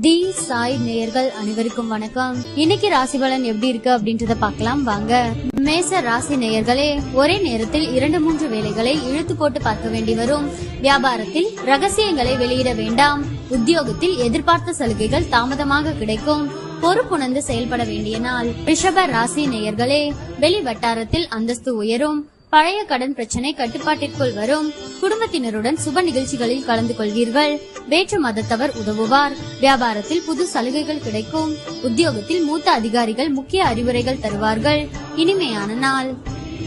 தி சாய் நேயர்கள் அனைவருக்கும் வணக்கம். இன்னைக்கு ராசி பலன் எப்படி இருக்கு அப்படின்றத பார்க்கலாம். வாங்க. மேச ராசி நேயர்களே ஒரே நேரத்தில் இரண்டு மூன்று வேலைகளை இழுத்து போட்டு பார்க்க வேண்டி வரும். வியாபாரத்தில் ரகசியங்களை வெளியிட வேண்டாம். உத்தியோகத்தில் எதிர்பார்த்த சலுகைகள் தாமதமாக கிடைக்கும். பொறுப்புணர்ந்து செயல்பட வேண்டிய நாள். ரிஷப ராசி நேயர்களே வெளி வட்டாரத்தில் அந்தஸ்து உயரும். பழைய கடன் பிரச்சனை கட்டுப்பாட்டிற்குள் வரும். குடும்பத்தினருடன் சுப நிகழ்ச்சிகளில் கலந்து கொள்வீர்கள். வேற்று மதத்தவர் உதவுவார். வியாபாரத்தில் புது சலுகைகள் கிடைக்கும். உத்தியோகத்தில் மூத்த அதிகாரிகள் முக்கிய அறிவுரைகள் தருவார்கள். இனிமையான நாள்.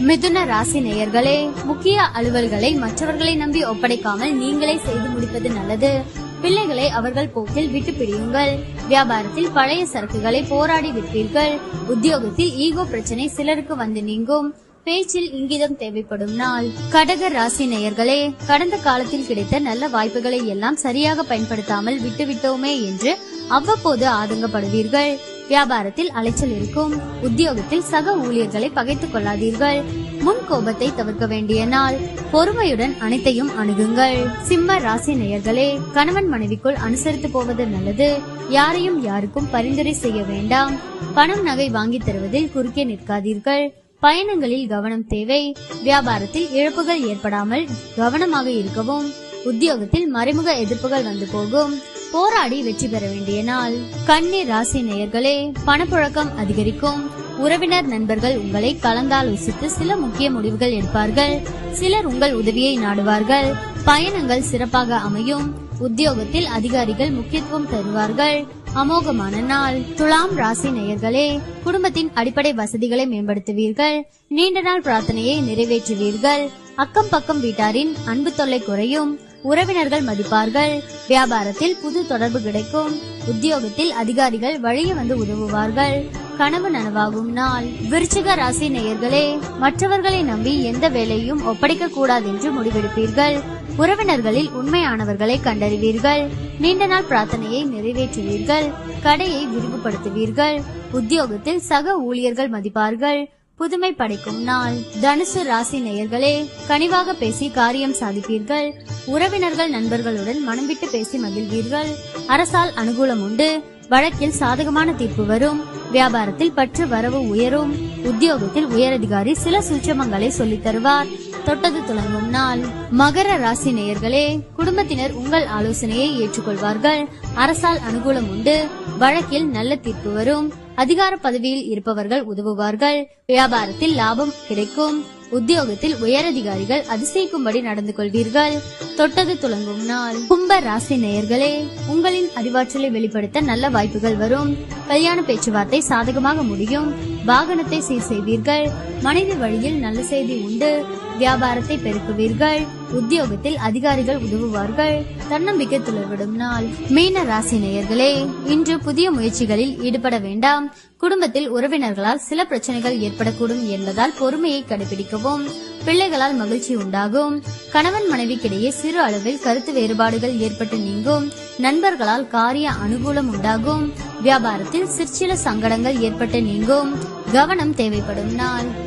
மிதுன ராசி நேயர்களே முக்கிய அலுவல்களை மற்றவர்களை நம்பி ஒப்படைக்காமல் நீங்களே செய்து முடிப்பது நல்லது. பிள்ளைகளை அவர்கள் போக்கில் விட்டு பிடியுங்கள் வியாபாரத்தில் பழைய சரக்குகளை போராடி விற்பீர்கள். உத்தியோகத்தில் ஈகோ பிரச்சனை சிலருக்கு வந்து நீங்கும். பேச்சில் இங்கிதம் தேவைப்படும் நாள். கடக ராசி நேயர்களே கடந்த காலத்தில் கிடைத்த நல்ல வாய்ப்புகளை எல்லாம் சரியாக பயன்படுத்தாமல் விட்டுவிட்டோமே என்று அவ்வப்போது ஆதங்கப்படுவீர்கள். வியாபாரத்தில் அலைச்சல் இருக்கும். உத்தியோகத்தில் சக ஊழியர்களை பகைத்துக் கொள்ளாதீர்கள். முன் கோபத்தை தவிர்க்க வேண்டிய நாள். பொறுமையுடன் அனைத்தையும் அணுகுங்கள். சிம்ம ராசி நேயர்களே கணவன் மனைவிக்குள் அனுசரித்து போவது நல்லது. யாரையும் யாருக்கும் பரிந்துரை செய்ய வேண்டாம். பணம் நகை வாங்கி தருவதில் குறுக்கே நிற்காதீர்கள். பயணங்களில் கவனம் தேவை. வியாபாரத்தில் இழப்புகள் ஏற்படாமல் கவனமாக இருக்கவும். உத்தியோகத்தில் மறைமுக எதிர்ப்புகள் வந்து போகும். போராடி வெற்றி பெற வேண்டிய நாள். கன்னி ராசி நேயர்களே பணப்புழக்கம் அதிகரிக்கும். உறவினர் நண்பர்கள் உங்களை கலந்தாலோசித்து சில முக்கிய முடிவுகள் எடுப்பார்கள். சிலர் உங்கள் உதவியை நாடுவார்கள். பயணங்கள் சிறப்பாக அமையும். உத்தியோகத்தில் அதிகாரிகள் முக்கியத்துவம் தருவார்கள். அமோகமான நாள். துலாம் ராசி நேயர்களே குடும்பத்தின் அடிப்படை வசதிகளை மேம்படுத்துவீர்கள். நீண்ட நாள் பிரார்த்தனையை நிறைவேற்றுவீர்கள். அக்கம் பக்கம் வீட்டாரின் அன்பு தொல்லை குறையும். உறவினர்கள் மதிப்பார்கள். வியாபாரத்தில் புது தொடர்பு கிடைக்கும். உத்தியோகத்தில் அதிகாரிகள் வழிய வந்து உதவுவார்கள். கனவு நனவாகும் நாள். விருச்சிக ராசி நேயர்களே மற்றவர்களை நம்பி எந்த வேலையும் ஒப்படைக்க கூடாது என்று முடிவெடுப்பீர்கள். உறவினர்களில் உண்மையானவர்களை கண்டறிவீர்கள். நீண்ட நாள் பிரார்த்தனையை நிறைவேற்றுவீர்கள். கடையை விரிவுபடுத்துவீர்கள். உத்தியோகத்தில் சக ஊழியர்கள் மதிப்பார்கள். புதுமை படைக்கும் நாள். தனுசு ராசி நேயர்களே கனிவாக பேசி காரியம் சாதிப்பீர்கள். உறவினர்கள் நண்பர்களுடன் மனம் விட்டு பேசி மகிழ்வீர்கள். அரசால் அனுகூலம் உண்டு. வழக்கில் சாதகமான தீர்ப்பு வரும். வியாபாரத்தில் பற்று வரவு உயரும். உத்தியோகத்தில் உயரதிகாரி சில சூட்சமங்களை சொல்லித் தருவார். தொட்டது துளங்கும் நாள். மகர ராசி நேயர்களே குடும்பத்தினர் உங்கள் ஆலோசனையை ஏற்றுக்கொள்வார்கள். அரசால் அனுகூலம் உண்டு. வழக்கில் நல்ல தீர்ப்பு வரும். அதிகார பதவியில் இருப்பவர்கள் உதவுவார்கள். வியாபாரத்தில் லாபம் கிடைக்கும். உத்தியோகத்தில் உயரதிகாரிகள் அதிசயிக்கும்படி நடந்து கொள்வீர்கள். தொட்டது துளங்கும் நாள். கும்ப ராசி நேயர்களே உங்களின் அறிவாற்றலை வெளிப்படுத்த நல்ல வாய்ப்புகள் வரும். கல்யாண பேச்சுவார்த்தை சாதகமாக முடியும். வாகனத்தை சீர் செய்வீர்கள். மனித வழியில் நல்ல செய்தி உண்டு. வியாபாரத்தை பெருக்குவீர்கள். உத்தியோகத்தில் அதிகாரிகள் உதவுவார்கள். தன்னம்பிக்கை துளர்விடும் நாள். மீன ராசி நேயர்களே இன்று புதிய முயற்சிகளில் ஈடுபட வேண்டாம். குடும்பத்தில் உறவினர்களால் சில பிரச்சனைகள் ஏற்படக்கூடும் என்பதால் பொறுமையை கடைபிடிக்கவும். பிள்ளைகளால் மகிழ்ச்சி உண்டாகும். கணவன் மனைவிக்கிடையே சிறு அளவில் கருத்து வேறுபாடுகள் ஏற்பட்டு நீங்கும். நண்பர்களால் காரிய அனுகூலம் உண்டாகும். வியாபாரத்தில் சிற்சில சங்கடங்கள் ஏற்பட்டு நீங்கும். கவனம் தேவைப்படும் நாள்.